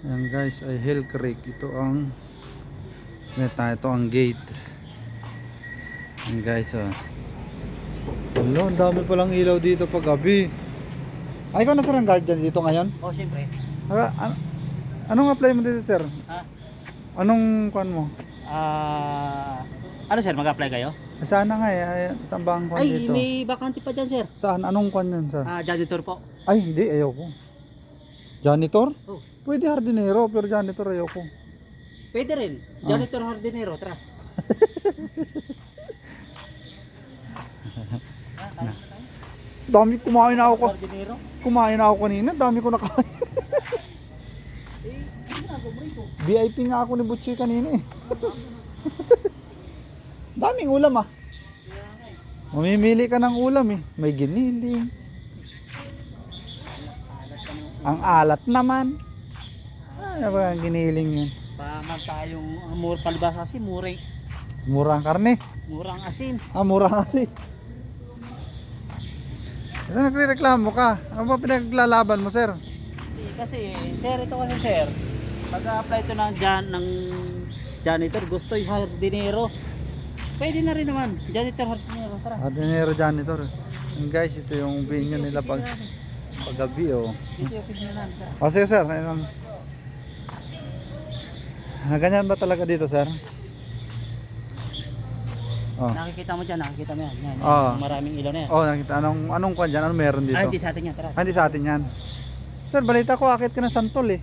Ayan guys, ay Hill Creek. Ito ang Meta, ito ang gate. Ayan guys, oh. Hello, ang dami palang ilaw dito pag gabi. Ay, ikaw na sir ang guardian dito ngayon? Oh, siyempre. Ah, an- anong apply mo dito sir? Ha? Anong kuan mo? Ah, ano sir, mag-apply kayo? Sana nga eh, ay, saan ba ang kuan Ay, dito? may bakante pa dyan sir. Saan? Anong kuan yun sir? Ah, janitor po. Ay, hindi, ayoko. Janitor? Oh. Pwede hardinero, pero janitor ayoko. Pwede rin. Janitor hardinero, tara. Dami kumain na ako. Kumain na ako kanina, dami ko nakain. VIP nga ako ni Butchie kanina eh. Daming ulam ah. Mamimili ka ng ulam eh. May giniling. Ang alat naman. Ano ba ang giniling yun? Paman tayong uh, mur palibas kasi murang Murang karne. murang asin. Ah, mura kasi. Ito nagre-reklamo ka. Ano ba pinaglalaban mo, sir? Hindi, Kasi sir, ito kasi sir. Pag-apply ito ng jan ng janitor, gusto yung hardinero. Pwede na rin naman. Janitor hardinero, tara. Hardinero janitor. And guys, ito yung opinion nila pag paggabi oh. Dito yung tara. O sige sir, ayun. Ah, ganyan ba talaga dito sir? Oh. Nakikita mo dyan, nakikita mo yan. yan, yan. Oo. Maraming ilaw na yan. Oh, nakita anong anong kwan dyan? Anong meron dito? Ah, hindi sa atin yan, tara. Ah, hindi sa atin yan. Sir, balita ko akit ka ng santol eh.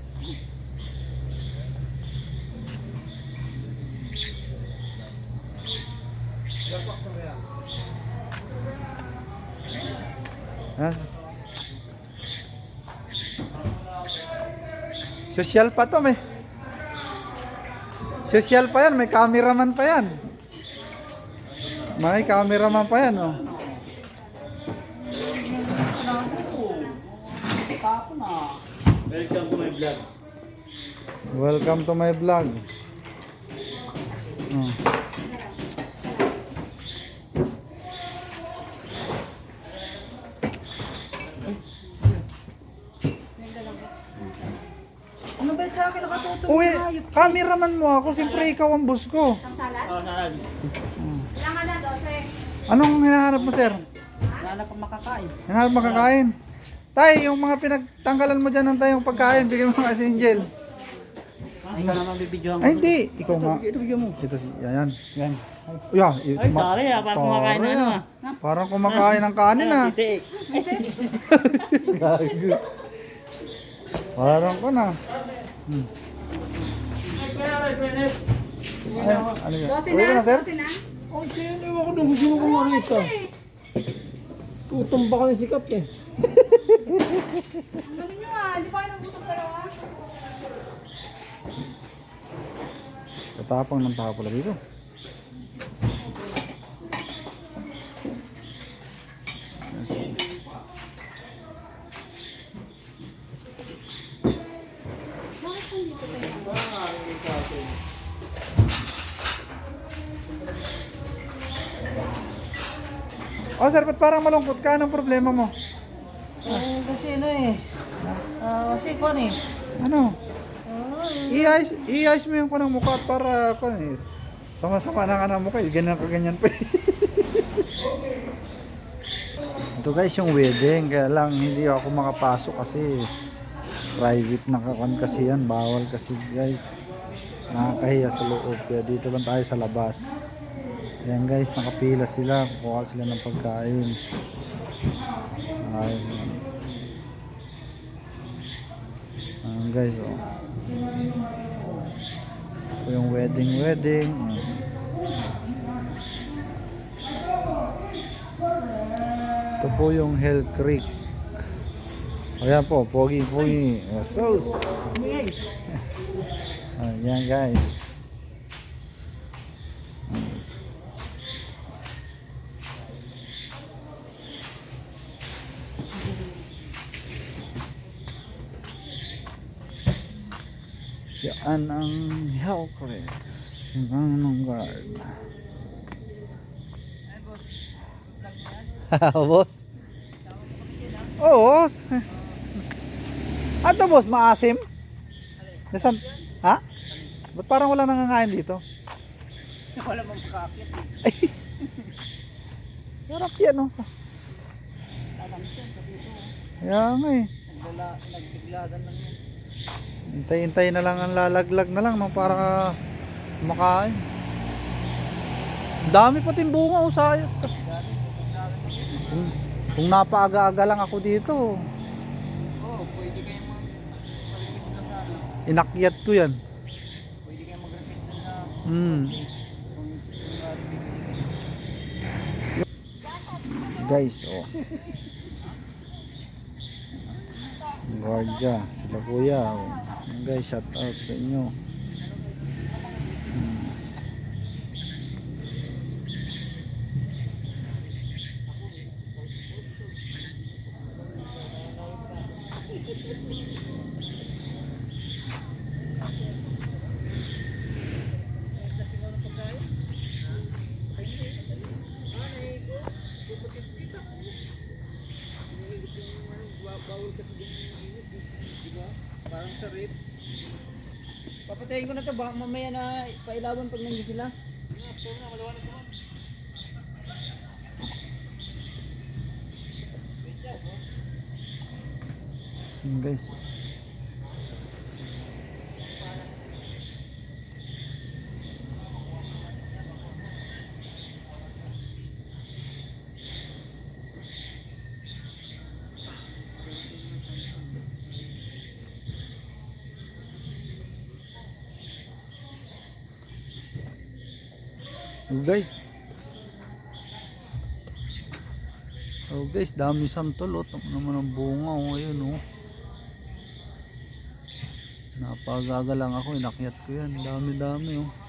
Ah. Social pa to, may. Social pa yan, may cameraman pa yan. May cameraman pa yan, oh. Welcome to my vlog. Welcome to my vlog. Oh. Ano Uy, cameraman mo ako. Siyempre ikaw ang boss ko. Oh, saan? Anong hinahanap mo, sir? Wala pa makakain. Hinahanap makakain. Tay, yung mga pinagtanggalan mo dyan ng tayong pagkain, bigyan mo kasi Angel. Ay, ikaw naman bibidyohan Ay, hindi. Ikaw nga. Ito video mo. Ito, si- yan. Yan. Yeah, ito, Ay, tari ah. Parang kumakain na ano ah. Parang kumakain ng kanin ah. Gago. Parang ko na. Hmm. Ano yun? Uwi ka na, sir? Okay, ewan ko nung gusto ko umalis ah. Tutumba ka ng sikap eh. Tatapang ng tao pala dito. Oh sir, ba't parang malungkot ka? Anong problema mo? Eh, kasi ano eh. Ah, kasi kung eh. Ano? I-ayos, i-ayos mo yung kanang mukha para kung eh, sama-sama na ka ng mukha, eh, ganyan ka ganyan pa eh. Ito guys yung wedding, kaya lang hindi ako makapasok kasi private na kakan kasi yan, bawal kasi guys. Nakakahiya sa loob, kaya dito lang tayo sa labas. Ayan guys, nakapila sila, kukuha sila ng pagkain. Ayun. Ayan guys, oh. Ito yung wedding wedding. Ito po yung Hell Creek. Ayan po, pogi pogi. So, Ayan guys. Yan ang Hell Creek. Ang guard. boss? Oo. boss. Ano boss, maasim? Nasaan? Ha? Ba't parang wala nangangain dito? Wala mong kakakit. Sarap yan oh. Kaya nga eh. Naglala, nagbigladan lang. Hintay-hintay na lang ang lalaglag na lang no, para makain. Dami pati bunga oh sayang. Kung, napaaga-aga lang ako dito, Oo, pwede kayong mag inakyat ko yan. Pwede kayong mag-request na Guys, oh. Guardia, sila kuya. Oh. Guys, shout out sa inyo. Hmm. Parang sa rip. Papatayin ko na to, baka mamaya na pailawan pag nandiyan sila. Yun, guys. Oh guys. Oh guys, dami santol oh. Tama naman ang bunga oh. Ayun oh. Napagaga lang ako, inakyat ko yan. Dami dami oh.